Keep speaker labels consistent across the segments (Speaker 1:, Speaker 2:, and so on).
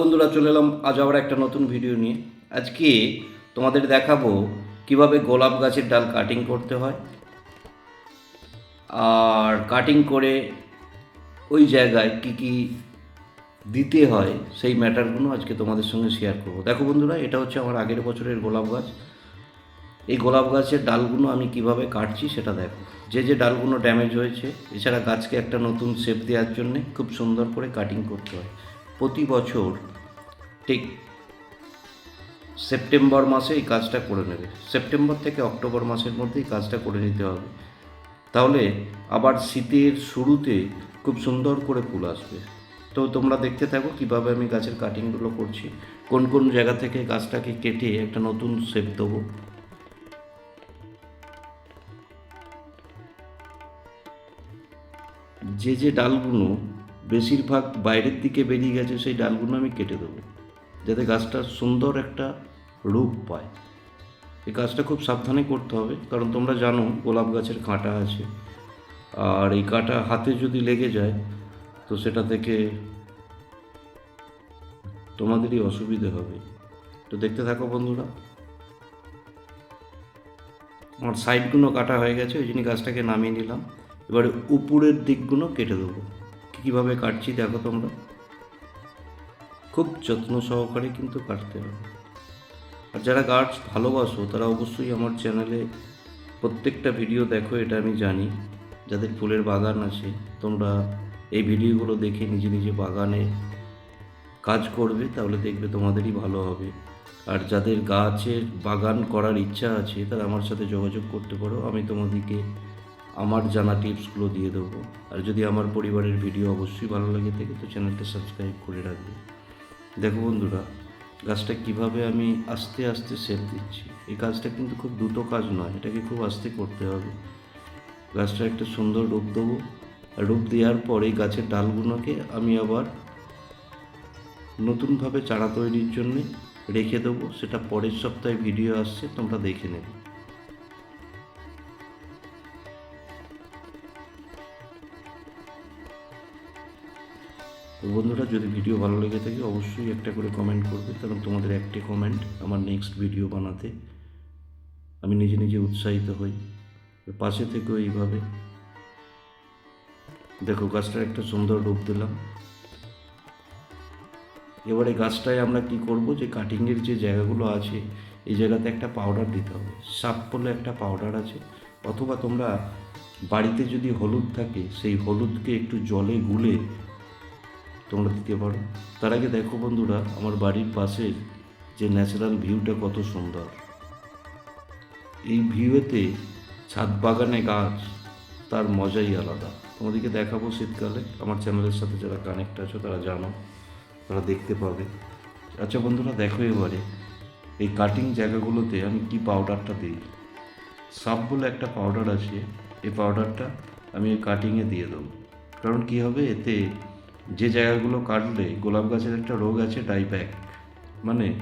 Speaker 1: বন্ধুরা, চলে এলাম আজ আবার একটা নতুন ভিডিও নিয়ে। আজকে তোমাদের দেখাবো কীভাবে গোলাপ গাছের ডাল কাটিং করতে হয় আর কাটিং করে ওই জায়গায় কি কি দিতে হয় সেই ম্যাটারগুলো আজকে তোমাদের সঙ্গে শেয়ার করব। দেখো বন্ধুরা, এটা হচ্ছে আমার আগের বছরের গোলাপ গাছ। এই গোলাপ গাছের ডালগুলো আমি কীভাবে কাটছি সেটা দেখো। যে যে ডালগুলো ড্যামেজ হয়েছে, এছাড়া গাছকে একটা নতুন শেপ দেওয়ার জন্যে খুব সুন্দর করে কাটিং করতে হয়। প্রতি বছর ঠিক সেপ্টেম্বর মাসে এই কাজটা করে নেবে। সেপ্টেম্বর থেকে অক্টোবর মাসের মধ্যে এই কাজটা করে নিতে হবে। তাহলে আবার শীতের শুরুতে খুব সুন্দর করে ফুল আসবে। তো তোমরা দেখতে থাকো কীভাবে আমি গাছের কাটিংগুলো করছি। কোন কোন জায়গা থেকে গাছটাকে কেটে একটা নতুন শেপ দেবো। যে যে ডালগুলো বেশিরভাগ বাইরের দিকে বেরিয়ে গেছে, সেই ডালগুলো আমি কেটে দেবো, যাতে গাছটা সুন্দর একটা রূপ পায়। এই কাজটা খুব সাবধানে করতে হবে, কারণ তোমরা জানো গোলাপ গাছের কাঁটা আছে, আর এই কাঁটা হাতে যদি লেগে যায়, তো সেটা থেকে তোমাদেরই অসুবিধে হবে। তো দেখতে থাকো বন্ধুরা। আমার সাইডগুলো কাটা হয়ে গেছে, ওই জন্য গাছটাকে নামিয়ে নিলাম। এবারে উপরের দিকগুলো কেটে দেবো। কীভাবে কাটছি দেখো তোমরা। খুব যত্ন সহকারে কিন্তু কাটতে হবে। আর যারা গাছ ভালোবাসো, তারা অবশ্যই আমার চ্যানেলে প্রত্যেকটা ভিডিও দেখো, এটা আমি জানি। যাদের ফুলের বাগান আছে, তোমরা এই ভিডিওগুলো দেখে নিজে নিজে বাগানে কাজ করবে, তাহলে দেখবে তোমাদেরই ভালো হবে। আর যাদের গাছের বাগান করার ইচ্ছা আছে, তারা আমার সাথে যোগাযোগ করতে পারো। আমি তোমাদেরকে আমার জানা টিপসগুলো দিয়ে দেবো। আর যদি আমার পরিবারের ভিডিও অবশ্যই ভালো লাগে থাকে, তো চ্যানেলটা সাবস্ক্রাইব করে রাখবে। দেখো বন্ধুরা, গাছটা কীভাবে আমি আস্তে আস্তে সেপ দিচ্ছি। এই কাজটা কিন্তু খুব দ্রুত কাজ নয়, এটাকে খুব আস্তে করতে হবে। গাছটা একটা সুন্দর রূপ দেবো। আর রূপ দেওয়ার পর গাছের ডালগুলোকে আমি আবার নতুনভাবে চারা তৈরির জন্যে রেখে দেবো। সেটা পরের সপ্তাহে ভিডিও আসছে, তোমরা দেখে নেবে। তো বন্ধুরা, যদি ভিডিও ভালো লেগে থাকে, অবশ্যই একটা করে কমেন্ট করবে, কারণ তোমাদের একটি কমেন্ট আমার নেক্সট ভিডিও বানাতে আমি নিজে নিজে উৎসাহিত হই। পাশে থেকেও এইভাবে। দেখো গাছটার একটা সুন্দর রূপ দিলাম। এবারে গাছটায় আমরা কি করব যে কাটিংয়ের যে জায়গাগুলো আছে, এই জায়গাতে একটা পাউডার দিতে হবে। সাপ বলে একটা পাউডার আছে। অথবা তোমরা বাড়িতে যদি হলুদ থাকে, সেই হলুদকে একটু জলে গুলে তোমরা দিতে পারো। তার আগে দেখো বন্ধুরা, আমার বাড়ির পাশে যে ন্যাচারাল ভিউটা কত সুন্দর। এই ভিউতে ছাদ বাগানে গাছ, তার মজাই আলাদা। তোমাদেরকে দেখাবো শীতকালে। আমার চ্যানেলের সাথে যারা কানেক্ট আছো, তারা জানো, তারা দেখতে পাবে। আচ্ছা বন্ধুরা, দেখো এবারে এই কাটিং জায়গাগুলোতে আমি কি পাউডারটা দিই। সাপ বলে একটা পাউডার আছে, এই পাউডারটা আমি কাটিংয়ে দিয়ে দেবো। কারণ কি হবে? এতে যে জায়গাগুলো কাটলে গোলাপ গাছের একটা রোগ আছে ডাইব্যাক। মানে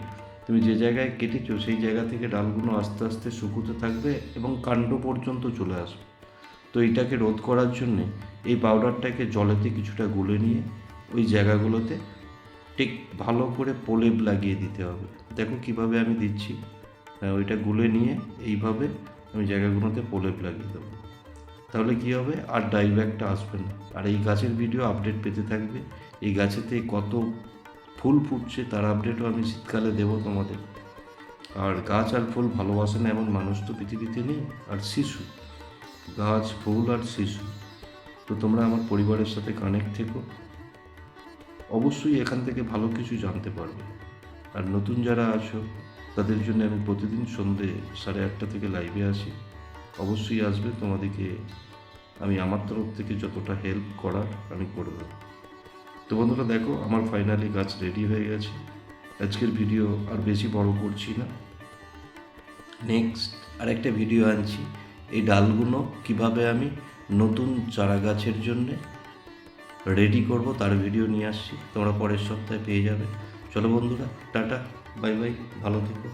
Speaker 1: তুমি যে জায়গায় কেটেছো সেই জায়গা থেকে ডালগুলো আস্তে আস্তে শুকুতে থাকবে এবং কাণ্ড পর্যন্ত চলে আসবে। তো এটাকে রোধ করার জন্যে এই পাউডারটাকে জলেতে কিছুটা গুলে নিয়ে ওই জায়গাগুলোতে ঠিক ভালো করে প্রলেপ লাগিয়ে দিতে হবে। দেখো কীভাবে আমি দিচ্ছি। হ্যাঁ, ওইটা গুলে নিয়ে এইভাবে আমি জায়গাগুলোতে প্রলেপ লাগিয়ে দেবো। তাহলে কি হবে? আর ডাইব্যাকটা আসবে না। আর এই গাছের ভিডিও আপডেট পেতে থাকবে। এই গাছেতে কত ফুল ফুটছে তার আপডেটও আমি শীতকালে দেবো তোমাদের। আর গাছ আর ফুল ভালোবাসে না এমন মানুষ তো পৃথিবীতে নেই। আর শিশু, গাছ, ফুল আর শিশু। তো তোমরা আমার পরিবারের সাথে কানেক্ট থেকো। অবশ্যই এখান থেকে ভালো কিছু জানতে পারবে। আর নতুন যারা আছো, তাদের জন্য আমি প্রতিদিন সন্ধে সাড়ে আটটা থেকে লাইভে আসি। অবশ্যই আসবে তোমাদেরকে আমি আমার তরফ থেকে যতটা হেল্প করার আমি করে দেবো তো বন্ধুরা দেখো, আমার ফাইনালি গাছ রেডি হয়ে গেছে। আজকের ভিডিও আর বেশি বড় করছি না। নেক্সট আরেকটা ভিডিও আনছি। এই ডালগুলো কীভাবে আমি নতুন চারা গাছের জন্যে রেডি করব তার ভিডিও নিয়ে আসছি। তোমরা পরের সপ্তাহে পেয়ে যাবে। চলো বন্ধুরা, টাটা বাই বাই ভালো থেকো।